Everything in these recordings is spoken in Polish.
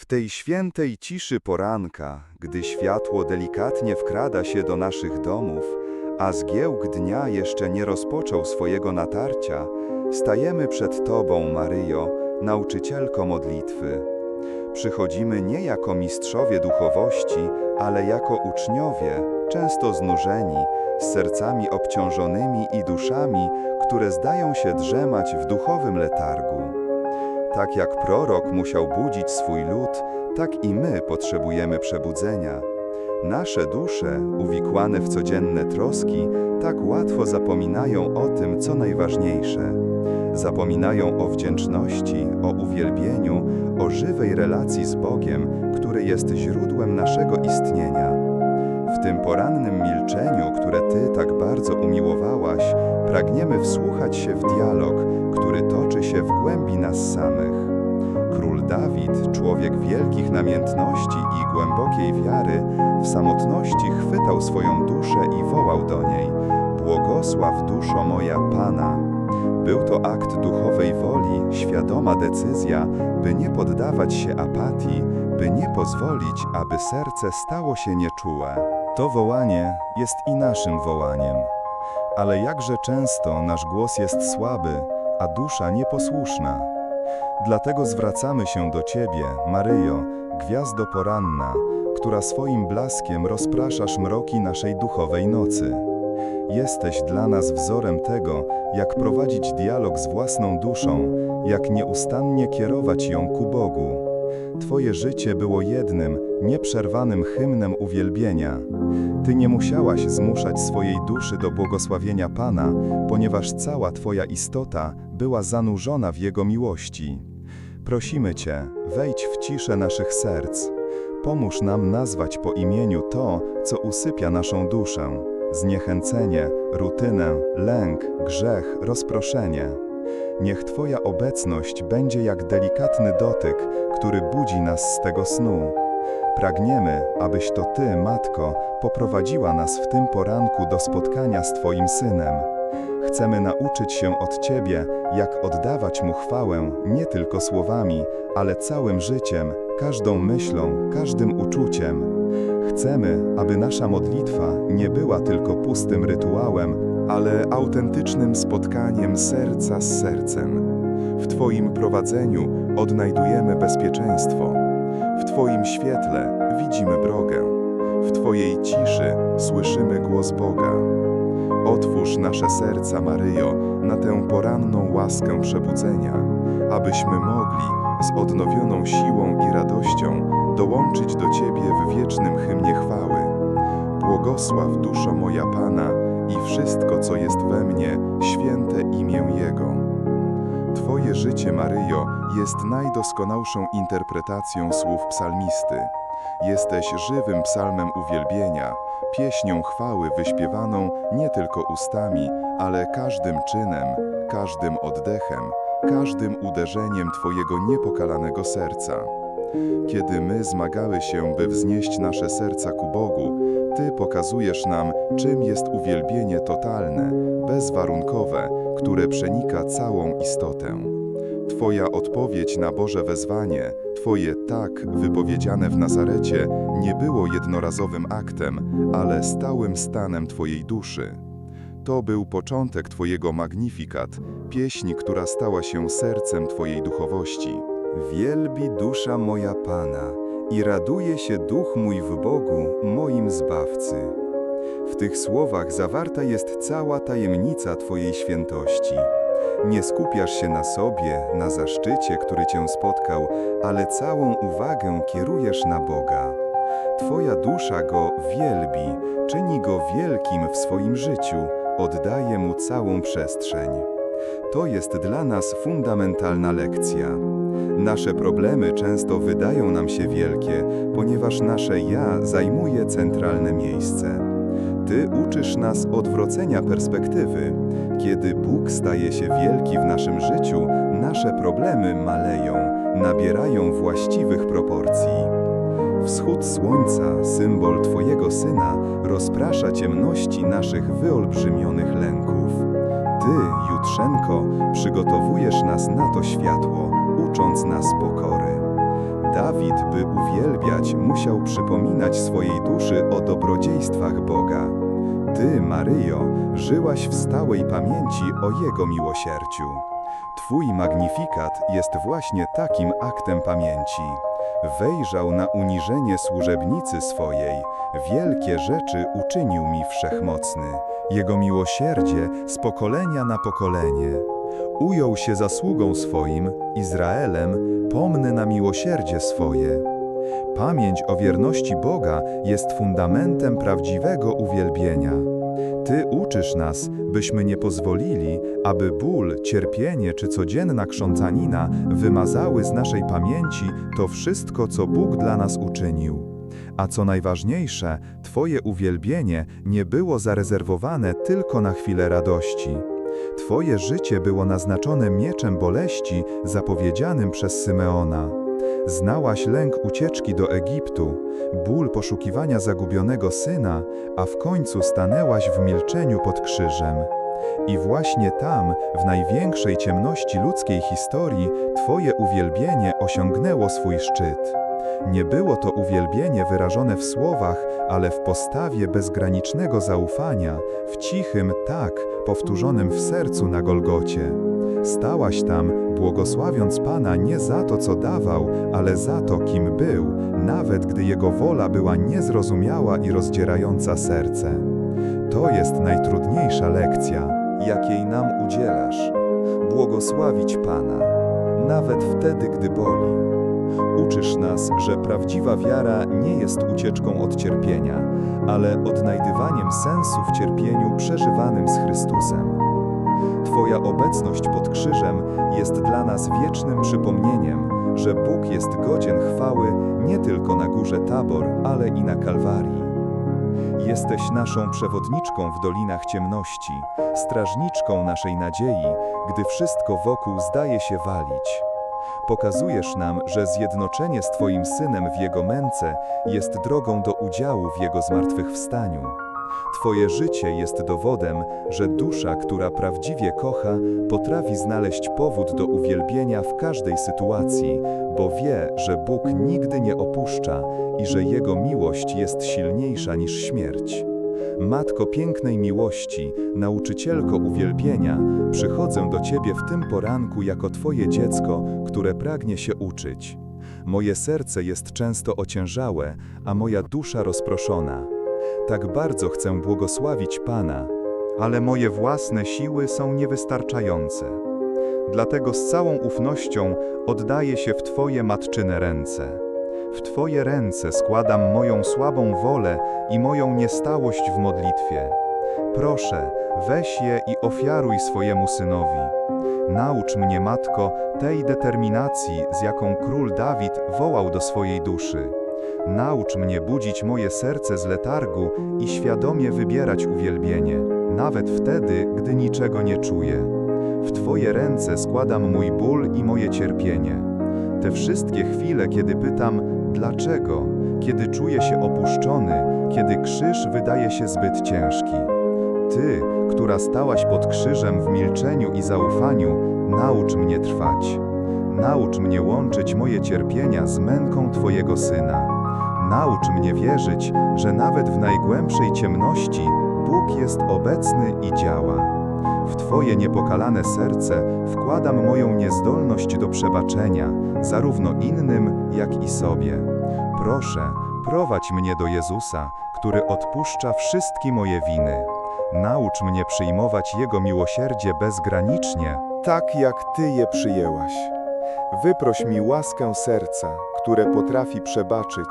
W tej świętej ciszy poranka, gdy światło delikatnie wkrada się do naszych domów, a zgiełk dnia jeszcze nie rozpoczął swojego natarcia, stajemy przed Tobą, Maryjo, nauczycielko modlitwy. Przychodzimy nie jako mistrzowie duchowości, ale jako uczniowie, często znużeni, z sercami obciążonymi i duszami, które zdają się drzemać w duchowym letargu. Tak jak prorok musiał budzić swój lud, tak i my potrzebujemy przebudzenia. Nasze dusze, uwikłane w codzienne troski, tak łatwo zapominają o tym, co najważniejsze. Zapominają o wdzięczności, o uwielbieniu, o żywej relacji z Bogiem, który jest źródłem naszego istnienia. W tym porannym milczeniu, które Ty tak bardzo umiłowałaś, pragniemy wsłuchać się w dialog, który toczy się w głębi nas samych. Król Dawid, człowiek wielkich namiętności i głębokiej wiary, w samotności chwytał swoją duszę i wołał do niej: Błogosław duszo moja Pana. Był to akt duchowej woli, świadoma decyzja, by nie poddawać się apatii, by nie pozwolić, aby serce stało się nieczułe. To wołanie jest i naszym wołaniem. Ale jakże często nasz głos jest słaby, a dusza nieposłuszna. Dlatego zwracamy się do Ciebie, Maryjo, gwiazdo poranna, która swoim blaskiem rozpraszasz mroki naszej duchowej nocy. Jesteś dla nas wzorem tego, jak prowadzić dialog z własną duszą, jak nieustannie kierować ją ku Bogu. Twoje życie było jednym, nieprzerwanym hymnem uwielbienia. Ty nie musiałaś zmuszać swojej duszy do błogosławienia Pana, ponieważ cała Twoja istota była zanurzona w Jego miłości. Prosimy Cię, wejdź w ciszę naszych serc. Pomóż nam nazwać po imieniu to, co usypia naszą duszę zniechęcenie, rutynę, lęk, grzech, rozproszenie. Niech Twoja obecność będzie jak delikatny dotyk, który budzi nas z tego snu. Pragniemy, abyś to Ty, Matko, poprowadziła nas w tym poranku do spotkania z Twoim Synem. Chcemy nauczyć się od Ciebie, jak oddawać Mu chwałę nie tylko słowami, ale całym życiem, każdą myślą, każdym uczuciem. Chcemy, aby nasza modlitwa nie była tylko pustym rytuałem, ale autentycznym spotkaniem serca z sercem. W Twoim prowadzeniu odnajdujemy bezpieczeństwo. W Twoim świetle widzimy drogę. W Twojej ciszy słyszymy głos Boga. Otwórz nasze serca, Maryjo, na tę poranną łaskę przebudzenia, abyśmy mogli z odnowioną siłą i radością dołączyć do Ciebie w wiecznym hymnie chwały. Błogosław duszo moja Pana i wszystko, co jest we mnie, święte imię Jego. Twoje życie, Maryjo, jest najdoskonalszą interpretacją słów psalmisty. Jesteś żywym psalmem uwielbienia, pieśnią chwały wyśpiewaną nie tylko ustami, ale każdym czynem, każdym oddechem, każdym uderzeniem Twojego niepokalanego serca. Kiedy my zmagały się, by wznieść nasze serca ku Bogu, Ty pokazujesz nam, czym jest uwielbienie totalne, bezwarunkowe, które przenika całą istotę. Twoja odpowiedź na Boże wezwanie, Twoje tak wypowiedziane w Nazarecie, nie było jednorazowym aktem, ale stałym stanem Twojej duszy. To był początek Twojego magnifikat, pieśń, która stała się sercem Twojej duchowości. Wielbi dusza moja Pana i raduje się duch mój w Bogu, moim Zbawcy. W tych słowach zawarta jest cała tajemnica Twojej świętości. Nie skupiasz się na sobie, na zaszczycie, który Cię spotkał, ale całą uwagę kierujesz na Boga. Twoja dusza Go wielbi, czyni Go wielkim w swoim życiu, oddaje Mu całą przestrzeń. To jest dla nas fundamentalna lekcja. Nasze problemy często wydają nam się wielkie, ponieważ nasze ja zajmuje centralne miejsce. Ty uczysz nas odwrócenia perspektywy. Kiedy Bóg staje się wielki w naszym życiu, nasze problemy maleją, nabierają właściwych proporcji. Wschód słońca, symbol Twojego Syna, rozprasza ciemności naszych wyolbrzymionych lęków. Ty, Jutrzenko, przygotowujesz nas na to światło, ucząc nas pokory. Dawid, by uwielbiać, musiał przypominać swojej duszy o dobrodziejstwach Boga. Ty, Maryjo, żyłaś w stałej pamięci o Jego miłosierdziu. Twój magnifikat jest właśnie takim aktem pamięci. Wejrzał na uniżenie służebnicy swojej, wielkie rzeczy uczynił mi wszechmocny. Jego miłosierdzie z pokolenia na pokolenie. Ujął się zasługą swoim, Izraelem, pomny na miłosierdzie swoje. Pamięć o wierności Boga jest fundamentem prawdziwego uwielbienia. Ty uczysz nas, byśmy nie pozwolili, aby ból, cierpienie czy codzienna krzącanina wymazały z naszej pamięci to wszystko, co Bóg dla nas uczynił. A co najważniejsze, Twoje uwielbienie nie było zarezerwowane tylko na chwilę radości. Twoje życie było naznaczone mieczem boleści zapowiedzianym przez Symeona. Znałaś lęk ucieczki do Egiptu, ból poszukiwania zagubionego syna, a w końcu stanęłaś w milczeniu pod krzyżem. I właśnie tam, w największej ciemności ludzkiej historii, Twoje uwielbienie osiągnęło swój szczyt. Nie było to uwielbienie wyrażone w słowach, ale w postawie bezgranicznego zaufania, w cichym tak, powtórzonym w sercu na Golgocie. Stałaś tam, błogosławiąc Pana nie za to, co dawał, ale za to, kim był, nawet gdy Jego wola była niezrozumiała i rozdzierająca serce. To jest najtrudniejsza lekcja, jakiej nam udzielasz. Błogosławić Pana, nawet wtedy, gdy boli. Uczysz nas, że prawdziwa wiara nie jest ucieczką od cierpienia, ale odnajdywaniem sensu w cierpieniu przeżywanym z Chrystusem. Twoja obecność pod krzyżem jest dla nas wiecznym przypomnieniem, że Bóg jest godzien chwały nie tylko na górze Tabor, ale i na Kalwarii. Jesteś naszą przewodniczką w dolinach ciemności, strażniczką naszej nadziei, gdy wszystko wokół zdaje się walić. Pokazujesz nam, że zjednoczenie z Twoim Synem w Jego męce jest drogą do udziału w Jego zmartwychwstaniu. Twoje życie jest dowodem, że dusza, która prawdziwie kocha, potrafi znaleźć powód do uwielbienia w każdej sytuacji, bo wie, że Bóg nigdy nie opuszcza i że Jego miłość jest silniejsza niż śmierć. Matko pięknej miłości, nauczycielko uwielbienia, przychodzę do Ciebie w tym poranku jako Twoje dziecko, które pragnie się uczyć. Moje serce jest często ociężałe, a moja dusza rozproszona. Tak bardzo chcę błogosławić Pana, ale moje własne siły są niewystarczające. Dlatego z całą ufnością oddaję się w Twoje matczyne ręce. W Twoje ręce składam moją słabą wolę i moją niestałość w modlitwie. Proszę, weź je i ofiaruj swojemu synowi. Naucz mnie, Matko, tej determinacji, z jaką król Dawid wołał do swojej duszy. Naucz mnie budzić moje serce z letargu i świadomie wybierać uwielbienie, nawet wtedy, gdy niczego nie czuję. W Twoje ręce składam mój ból i moje cierpienie. Te wszystkie chwile, kiedy pytam, dlaczego, kiedy czuję się opuszczony, kiedy krzyż wydaje się zbyt ciężki. Ty, która stałaś pod krzyżem w milczeniu i zaufaniu, naucz mnie trwać. Naucz mnie łączyć moje cierpienia z męką Twojego Syna. Naucz mnie wierzyć, że nawet w najgłębszej ciemności Bóg jest obecny i działa. W Twoje niepokalane serce wkładam moją niezdolność do przebaczenia, zarówno innym, jak i sobie. Proszę, prowadź mnie do Jezusa, który odpuszcza wszystkie moje winy. Naucz mnie przyjmować Jego miłosierdzie bezgranicznie, tak jak Ty je przyjęłaś. Wyproś mi łaskę serca, które potrafi przebaczyć,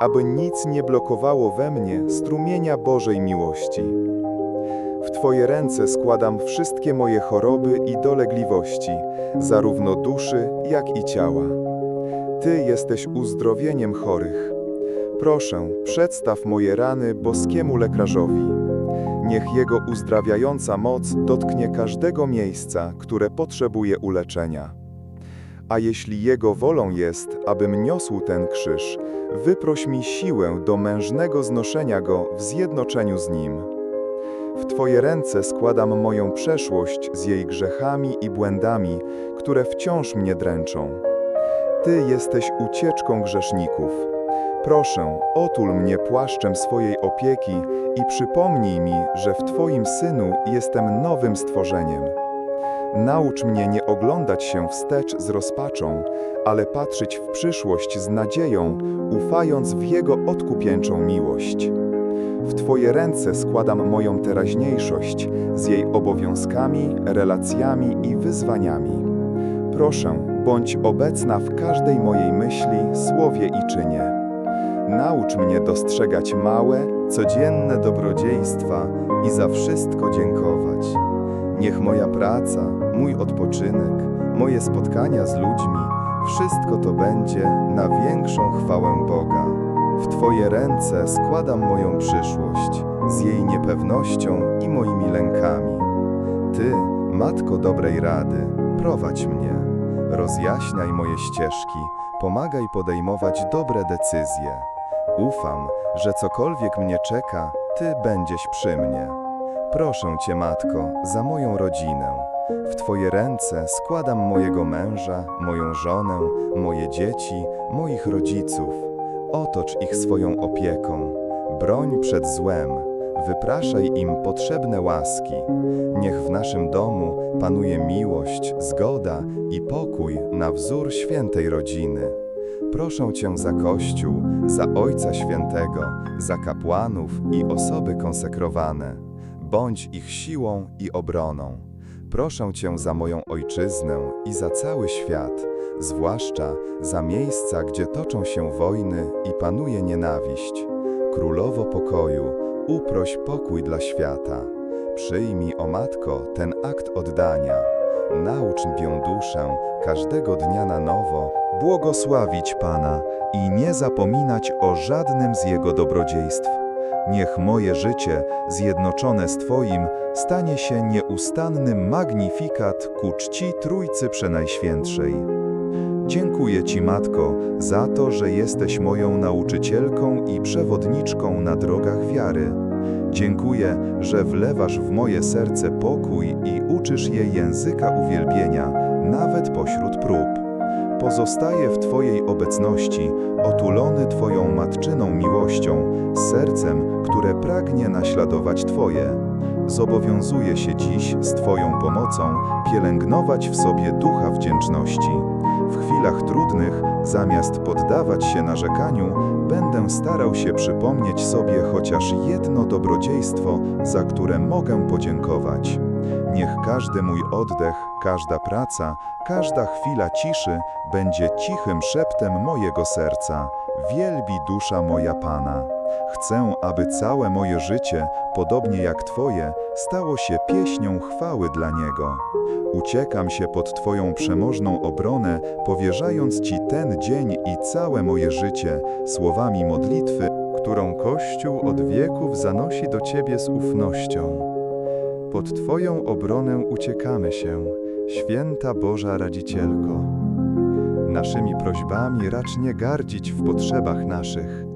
aby nic nie blokowało we mnie strumienia Bożej miłości. Twoje ręce składam wszystkie moje choroby i dolegliwości, zarówno duszy, jak i ciała. Ty jesteś uzdrowieniem chorych. Proszę, przedstaw moje rany boskiemu lekarzowi. Niech Jego uzdrawiająca moc dotknie każdego miejsca, które potrzebuje uleczenia. A jeśli Jego wolą jest, abym niosł ten krzyż, wyproś mi siłę do mężnego znoszenia go w zjednoczeniu z Nim. W Twoje ręce składam moją przeszłość z jej grzechami i błędami, które wciąż mnie dręczą. Ty jesteś ucieczką grzeszników. Proszę, otul mnie płaszczem swojej opieki i przypomnij mi, że w Twoim Synu jestem nowym stworzeniem. Naucz mnie nie oglądać się wstecz z rozpaczą, ale patrzeć w przyszłość z nadzieją, ufając w Jego odkupieńczą miłość. W Twoje ręce składam moją teraźniejszość z jej obowiązkami, relacjami i wyzwaniami. Proszę, bądź obecna w każdej mojej myśli, słowie i czynie. Naucz mnie dostrzegać małe, codzienne dobrodziejstwa i za wszystko dziękować. Niech moja praca, mój odpoczynek, moje spotkania z ludźmi, wszystko to będzie na większą chwałę Boga. W Twoje ręce składam moją przyszłość z jej niepewnością i moimi lękami. Ty, Matko dobrej rady, prowadź mnie, rozjaśniaj moje ścieżki, pomagaj podejmować dobre decyzje. Ufam, że cokolwiek mnie czeka, Ty będziesz przy mnie. Proszę Cię, Matko, za moją rodzinę. W Twoje ręce składam mojego męża, moją żonę, moje dzieci, moich rodziców. Otocz ich swoją opieką. Broń przed złem. Wypraszaj im potrzebne łaski. Niech w naszym domu panuje miłość, zgoda i pokój na wzór świętej rodziny. Proszę Cię za Kościół, za Ojca Świętego, za kapłanów i osoby konsekrowane. Bądź ich siłą i obroną. Proszę Cię za moją ojczyznę i za cały świat, zwłaszcza za miejsca, gdzie toczą się wojny i panuje nienawiść. Królowo pokoju, uproś pokój dla świata. Przyjmij, o Matko, ten akt oddania. Naucz mię duszę każdego dnia na nowo błogosławić Pana i nie zapominać o żadnym z Jego dobrodziejstw. Niech moje życie, zjednoczone z Twoim, stanie się nieustannym magnifikat ku czci Trójcy Przenajświętszej. Dziękuję Ci, Matko, za to, że jesteś moją nauczycielką i przewodniczką na drogach wiary. Dziękuję, że wlewasz w moje serce pokój i uczysz je języka uwielbienia, nawet pośród prób. Pozostaję w Twojej obecności, otulony Twoją matczyną miłością, sercem, które pragnie naśladować Twoje. Zobowiązuję się dziś z Twoją pomocą pielęgnować w sobie ducha wdzięczności. Chwilach trudnych, zamiast poddawać się narzekaniu, będę starał się przypomnieć sobie chociaż jedno dobrodziejstwo, za które mogę podziękować. Niech każdy mój oddech, każda praca, każda chwila ciszy będzie cichym szeptem mojego serca. Wielbi dusza moja Pana. Chcę, aby całe moje życie, podobnie jak Twoje, stało się pieśnią chwały dla Niego. Uciekam się pod Twoją przemożną obronę, powierzając Ci ten dzień i całe moje życie słowami modlitwy, którą Kościół od wieków zanosi do Ciebie z ufnością. Pod Twoją obronę uciekamy się, święta Boża Radzicielko. Naszymi prośbami racz nie gardzić w potrzebach naszych,